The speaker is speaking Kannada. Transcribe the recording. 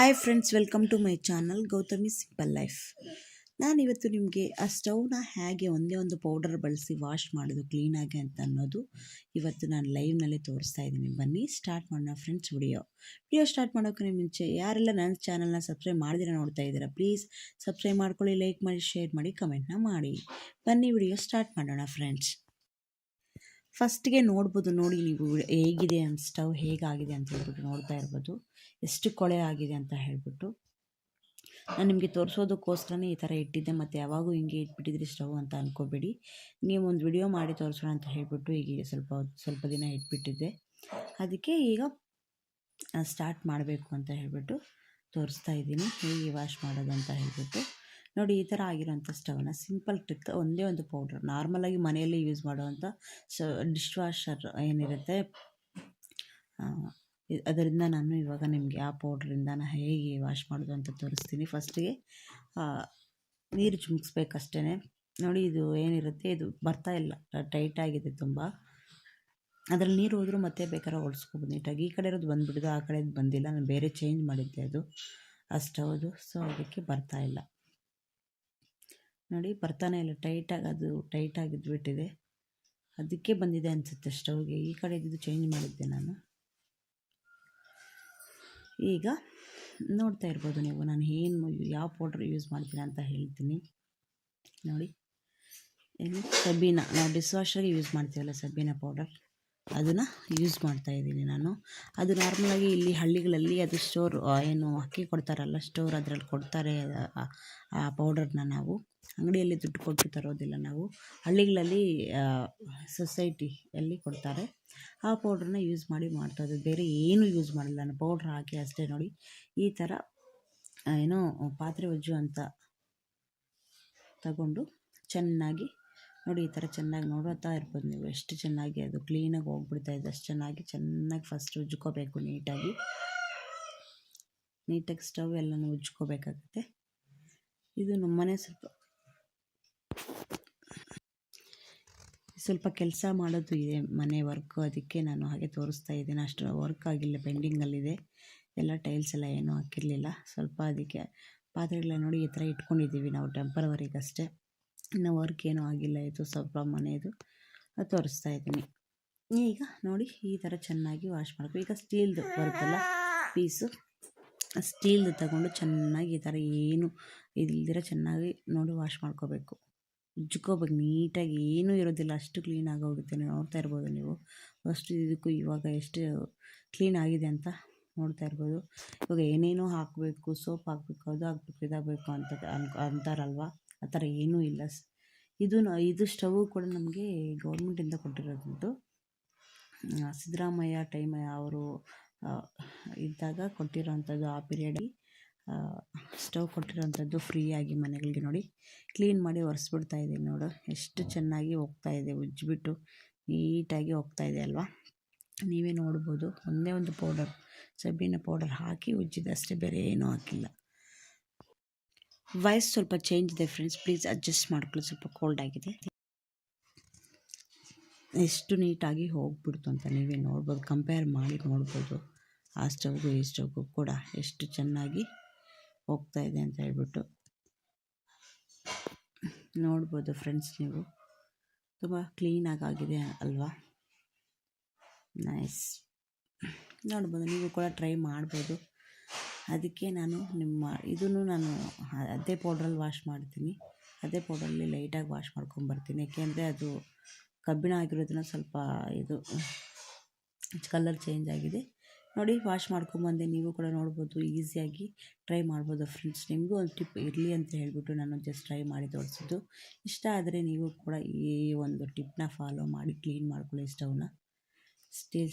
Hi friends welcome to my channel Gautami simple life ನಾನಿವತ್ತು ನಿಮಗೆ ಆ ಸ್ಟವ್ನ ಹೇಗೆ ಒಂದೇ ಒಂದು ಪೌಡರ್ ಬಳಸಿ ವಾಶ್ ಮಾಡೋದು ಕ್ಲೀನಾಗಿ ಅಂತ ಅನ್ನೋದು ಇವತ್ತು ನಾನು ಲೈವ್ನಲ್ಲಿ ತೋರಿಸ್ತಾ ಇದ್ದೀನಿ. ಬನ್ನಿ ಸ್ಟಾರ್ಟ್ ಮಾಡೋಣ ಫ್ರೆಂಡ್ಸ್ ವಿಡಿಯೋ ವಿಡಿಯೋ ಸ್ಟಾರ್ಟ್ ಮಾಡೋಕ್ಕೆ ಮುಂಚೆ ಯಾರೆಲ್ಲ ನನ್ನ ಚಾನಲ್ನ ಸಬ್ಸ್ಕ್ರೈಬ್ ಮಾಡಿದಿರ ನೋಡ್ತಾ ಇದ್ದೀರಾ ಪ್ಲೀಸ್ ಸಬ್ಸ್ಕ್ರೈಬ್ ಮಾಡ್ಕೊಳ್ಳಿ ಲೈಕ್ ಮಾಡಿ ಶೇರ್ ಮಾಡಿ ಕಮೆಂಟ್ನ ಮಾಡಿ. ಬನ್ನಿ ವಿಡಿಯೋ ಸ್ಟಾರ್ಟ್ ಮಾಡೋಣ ಫ್ರೆಂಡ್ಸ್ ಫಸ್ಟ್ಗೆ ನೋಡ್ಬೋದು, ನೋಡಿ ನೀವು ಹೇಗಿದೆ ಸ್ಟವ್ ಹೇಗಾಗಿದೆ ಅಂತ ಹೇಳ್ಬಿಟ್ಟು ನೋಡ್ತಾ ಇರ್ಬೋದು. ಎಷ್ಟು ಕೊಳೆ ಆಗಿದೆ ಅಂತ ಹೇಳ್ಬಿಟ್ಟು. ನಾನು ನಿಮಗೆ ತೋರಿಸೋದಕ್ಕೋಸ್ಕರನೇ ಈ ಥರ ಇಟ್ಟಿದ್ದೆ, ಮತ್ತು ಯಾವಾಗೂ ಹಿಂಗೆ ಇಟ್ಬಿಟ್ಟಿದ್ರಿ ಸ್ಟವ್ ಅಂತ ಅಂದ್ಕೋಬೇಡಿ ನೀವು ಒಂದು ವಿಡಿಯೋ ಮಾಡಿ ತೋರಿಸೋಣ ಅಂತ ಹೇಳಿಬಿಟ್ಟು ಈಗ ಸ್ವಲ್ಪ ಸ್ವಲ್ಪ ದಿನ ಇಟ್ಬಿಟ್ಟಿದ್ದೆ. ಅದಕ್ಕೆ ಈಗ ಸ್ಟಾರ್ಟ್ ಮಾಡಬೇಕು ಅಂತ ಹೇಳಿಬಿಟ್ಟು ತೋರಿಸ್ತಾ ಇದ್ದೀನಿ. ಹೇಗೆ ವಾಶ್ ಮಾಡೋದು ಅಂತ ಹೇಳಿಬಿಟ್ಟು. ನೋಡಿ ಈ ಥರ ಆಗಿರೋಂಥ ಸ್ಟವ್ನ ಸಿಂಪಲ್ ಟ್ರಿಕ್ ಒಂದೇ ಒಂದು ಪೌಡ್ರ್. ನಾರ್ಮಲಾಗಿ ಮನೆಯಲ್ಲಿ ಯೂಸ್ ಮಾಡುವಂಥ ಸ ಡಿಶ್ ವಾಷರ್ ಏನಿರುತ್ತೆ ಅದರಿಂದ ನಾನು ಇವಾಗ ನಿಮಗೆ ಆ ಪೌಡ್ರಿಂದ ನಾನು ಹೇಗೆ ವಾಶ್ ಮಾಡೋದು ಅಂತ ತೋರಿಸ್ತೀನಿ. ಫಸ್ಟಿಗೆ ನೀರು ಚುಮ್ಸ್ಬೇಕಷ್ಟೇ ನೋಡಿ ಇದು ಏನಿರುತ್ತೆ, ಇದು ಬರ್ತಾ ಇಲ್ಲ ಟೈಟಾಗಿದೆ ತುಂಬ. ಅದರಲ್ಲಿ ನೀರು ಹೋದರೂ ಮತ್ತೆ ಬೇಕಾದ್ರೆ ಓಡಿಸ್ಕೊಬೋದು ನೀಟಾಗಿ ಈ ಕಡೆ ಇರೋದು ಬಂದುಬಿಡ್ದು, ಆ ಕಡೆದು ಬಂದಿಲ್ಲ. ನಾನು ಬೇರೆ ಚೇಂಜ್ ಮಾಡಿದ್ದೆ ಅದು, ಆ ಸ್ಟವ್ದು ಸೊ ಅದಕ್ಕೆ ಬರ್ತಾ ಇಲ್ಲ. ನೋಡಿ ಬರ್ತಾನೆ ಇಲ್ಲ, ಟೈಟಾಗಿ ಅದು ಟೈಟಾಗಿ ಇದ್ಬಿಟ್ಟಿದೆ ಅದಕ್ಕೆ ಬಂದಿದೆ ಅನಿಸುತ್ತೆ ಸ್ಟವ್ಗೆ ಈ ಕಡೆ ಇದು ಚೇಂಜ್ ಮಾಡಿದ್ದೆ ನಾನು. ಈಗ ನೋಡ್ತಾ ಇರ್ಬೋದು ನೀವು, ನಾನು ಏನು ಯಾವ ಪೌಡ್ರ್ ಯೂಸ್ ಮಾಡ್ತೀನಿ ಅಂತ ಹೇಳ್ತೀನಿ. ನೋಡಿ ಸಬೀನಾ, ನಾವು ಡಿಸ್ ಯೂಸ್ ಮಾಡ್ತೀವಲ್ಲ ಸಬೀನಾ ಪೌಡರ್ ಅದನ್ನು ಯೂಸ್ ಮಾಡ್ತಾ ಇದ್ದೀನಿ ನಾನು. ಅದು ನಾರ್ಮಲಾಗಿ ಇಲ್ಲಿ ಹಳ್ಳಿಗಳಲ್ಲಿ ಅದು ಸ್ಟೋರ್ ಏನು ಅಕ್ಕಿ ಕೊಡ್ತಾರಲ್ಲ ಸ್ಟೋರ್ ಅದರಲ್ಲಿ ಕೊಡ್ತಾರೆ, ಆ ಪೌಡರ್ನ ನಾವು. ಅಂಗಡಿಯಲ್ಲಿ ದುಡ್ಡು ಕೊಟ್ಟು ತರೋದಿಲ್ಲ ನಾವು. ಹಳ್ಳಿಗಳಲ್ಲಿ ಸೊಸೈಟಿಯಲ್ಲಿ ಕೊಡ್ತಾರೆ. ಆ ಪೌಡ್ರನ್ನ ಯೂಸ್ ಮಾಡಿ ಮಾಡ್ತಾ ಬೇರೆ ಏನೂ ಯೂಸ್ ಮಾಡಿಲ್ಲ ನಾನು. ಪೌಡ್ರ್ ಹಾಕಿ ಅಷ್ಟೇ ನೋಡಿ. ಈ ಥರ ಏನೋ ಪಾತ್ರೆ ಉಜ್ಜು ಅಂತ ತಗೊಂಡು ಚೆನ್ನಾಗಿ ನೋಡಿ, ಈ ಥರ ಚೆನ್ನಾಗಿ ನೋಡುತ್ತಾ ಇರ್ಬೋದು ನೀವು. ಎಷ್ಟು ಚೆನ್ನಾಗಿ ಅದು ಕ್ಲೀನಾಗಿ ಹೋಗ್ಬಿಡ್ತಾ ಇದೆ. ಅಷ್ಟು ಚೆನ್ನಾಗಿ ಚೆನ್ನಾಗಿ ಫಸ್ಟ್ ಉಜ್ಕೋಬೇಕು ನೀಟಾಗಿ. ನೀಟಾಗಿ ಸ್ಟವ್ ಎಲ್ಲನೂ ಉಜ್ಕೋಬೇಕಾಗುತ್ತೆ. ಇದು ನಮ್ಮನೆ ಸ್ವಲ್ಪ ಸ್ವಲ್ಪ ಕೆಲಸ ಮಾಡೋದು ಇದೆ ಮನೆ ವರ್ಕು ಅದಕ್ಕೆ ನಾನು ಹಾಗೆ ತೋರಿಸ್ತಾ ಇದ್ದೀನಿ. ಅಷ್ಟು ವರ್ಕ್ ಆಗಿಲ್ಲ ಪೆಂಡಿಂಗಲ್ಲಿದೆ ಎಲ್ಲ ಟೈಲ್ಸ್ ಎಲ್ಲ ಏನೂ ಹಾಕಿರಲಿಲ್ಲ. ಸ್ವಲ್ಪ ಅದಕ್ಕೆ ಪಾತ್ರೆಗಳ ನೋಡಿ, ಈ ಥರ ಇಟ್ಕೊಂಡಿದ್ದೀವಿ ನಾವು ಟೆಂಪರವರಿಗಷ್ಟೇ ಇನ್ನು ವರ್ಕ್ ಏನೂ ಆಗಿಲ್ಲ, ಇದು ಸ್ವಲ್ಪ ಮನೆಯದು ತೋರಿಸ್ತಾ ಇದ್ದೀನಿ. ಈಗ ನೋಡಿ, ಈ ಥರ ಚೆನ್ನಾಗಿ ವಾಶ್ ಮಾಡಬೇಕು ಈಗ ಸ್ಟೀಲ್ದು ಬರುತ್ತಲ್ಲ ಪೀಸು ಸ್ಟೀಲ್ದು ತಗೊಂಡು ಚೆನ್ನಾಗಿ ಈ ಥರ ಏನು ಇಲ್ದಿರ ಚೆನ್ನಾಗಿ ನೋಡಿ ವಾಶ್ ಮಾಡ್ಕೋಬೇಕು. ಉಜ್ಕೋಬೇಕು, ನೀಟಾಗಿ ಏನೂ ಇರೋದಿಲ್ಲ, ಅಷ್ಟು ಕ್ಲೀನ್ ಆಗೋಗುತ್ತೆ. ನೋಡ್ತಾ ಇರ್ಬೋದು ನೀವು. ಫಸ್ಟ್ ಇದಕ್ಕೂ ಇವಾಗ ಎಷ್ಟು ಕ್ಲೀನ್ ಆಗಿದೆ ಅಂತ ನೋಡ್ತಾ ಇರ್ಬೋದು. ಇವಾಗ ಏನೇನೋ ಹಾಕಬೇಕು, ಸೋಪ್ ಹಾಕಬೇಕು, ಅದು ಹಾಕ್ಬೇಕು, ಇದಾಗಬೇಕು ಅಂತ, ಅಂತಾರಲ್ವ? ಆ ಥರ ಏನೂ ಇಲ್ಲ ಇದು ಇದು ಸ್ಟವ್ ಕೂಡ ನಮಗೆ ಗೌರ್ಮೆಂಟಿಂದ ಕೊಟ್ಟಿರೋದು ಸಿದ್ದರಾಮಯ್ಯ ಟೈಮ್ ಅವರು ಇದ್ದಾಗ ಕೊಟ್ಟಿರೋವಂಥದ್ದು ಆ ಪೀರಿಯಡಲ್ಲಿ ಸ್ಟವ್ ಕೊಟ್ಟಿರೋವಂಥದ್ದು ಫ್ರೀಯಾಗಿ ಮನೆಗಳಿಗೆ ನೋಡಿ. ಕ್ಲೀನ್ ಮಾಡಿ ಒರೆಸ್ಬಿಡ್ತಾ ಇದ್ದೀನಿ ನೋಡು. ಎಷ್ಟು ಚೆನ್ನಾಗಿ ಹೋಗ್ತಾ ಇದೆ ಉಜ್ಜಿಬಿಟ್ಟು ನೀಟಾಗಿ ಹೋಗ್ತಾ ಇದೆ ಅಲ್ವಾ? ನೀವೇ ನೋಡ್ಬೋದು. ಒಂದೇ ಒಂದು ಪೌಡರ್ ಸಬ್ಬಿನ ಪೌಡರ್ ಹಾಕಿ ಉಜ್ಜಿದಷ್ಟೇ ಬೇರೆ ಏನೂ ಹಾಕಿಲ್ಲ. ವಾಯ್ಸ್ ಸ್ವಲ್ಪ ಚೇಂಜ್ ಇದೆ ಫ್ರೆಂಡ್ಸ್ ಪ್ಲೀಸ್ ಅಡ್ಜಸ್ಟ್ ಮಾಡ್ಕೊಳ್ಳಿ. ಸ್ವಲ್ಪ ಕೋಲ್ಡ್ ಆಗಿದೆ. ಎಷ್ಟು ನೀಟಾಗಿ ಹೋಗ್ಬಿಡ್ತು ಅಂತ ನೀವೇ ನೋಡ್ಬೋದು. ಕಂಪೇರ್ ಮಾಡಿ ನೋಡ್ಬೋದು. ಆ ಸ್ಟವ್ಗೂ ಈ ಸ್ಟವ್ಗೂ ಕೂಡ ಎಷ್ಟು ಚೆನ್ನಾಗಿ ಹೋಗ್ತಾ ಇದೆ ಅಂತ ಹೇಳ್ಬಿಟ್ಟು ನೋಡ್ಬೋದು ಫ್ರೆಂಡ್ಸ್ ನೀವು. ತುಂಬ ಕ್ಲೀನಾಗಿ ಆಗಿದೆ ಅಲ್ವಾ? ನೈಸ್ ನೋಡ್ಬೋದು, ನೀವು ಕೂಡ ಟ್ರೈ ಮಾಡ್ಬೋದು. ಅದಕ್ಕೆ ನಾನು ನಿಮ್ಮ ಇದನ್ನು ನಾನು ಅದೇ ಪೌಡ್ರಲ್ಲಿ ವಾಶ್ ಮಾಡ್ತೀನಿ. ಅದೇ ಪೌಡ್ರಲ್ಲಿ ಲೈಟಾಗಿ ವಾಶ್ ಮಾಡ್ಕೊಂಬರ್ತೀನಿ ಯಾಕೆಂದರೆ ಅದು ಕಬ್ಬಿಣ ಆಗಿರೋದನ್ನ ಸ್ವಲ್ಪ ಇದು ಕಲರ್ ಚೇಂಜ್ ಆಗಿದೆ. ನೋಡಿ ವಾಶ್ ಮಾಡ್ಕೊಂಬಂದೆ ನೀವು ಕೂಡ ನೋಡ್ಬೋದು ಈಸಿಯಾಗಿ ಟ್ರೈ ಮಾಡ್ಬೋದು ಫ್ರೆಂಡ್ಸ್ ನಿಮಗೂ ಒಂದು ಟಿಪ್ ಇರಲಿ ಅಂತ ಹೇಳಿಬಿಟ್ಟು ನಾನು ಜಸ್ಟ್ ಟ್ರೈ ಮಾಡಿ ತೋರಿಸಿದ್ದು. ಇಷ್ಟ ಆದರೆ ನೀವು ಕೂಡ ಈ ಒಂದು ಟಿಪ್ನ ಫಾಲೋ ಮಾಡಿ ಕ್ಲೀನ್ ಮಾಡ್ಕೊಳ್ಳಿ ಸ್ಟವ್ನ ಸ್ಟೀಲ್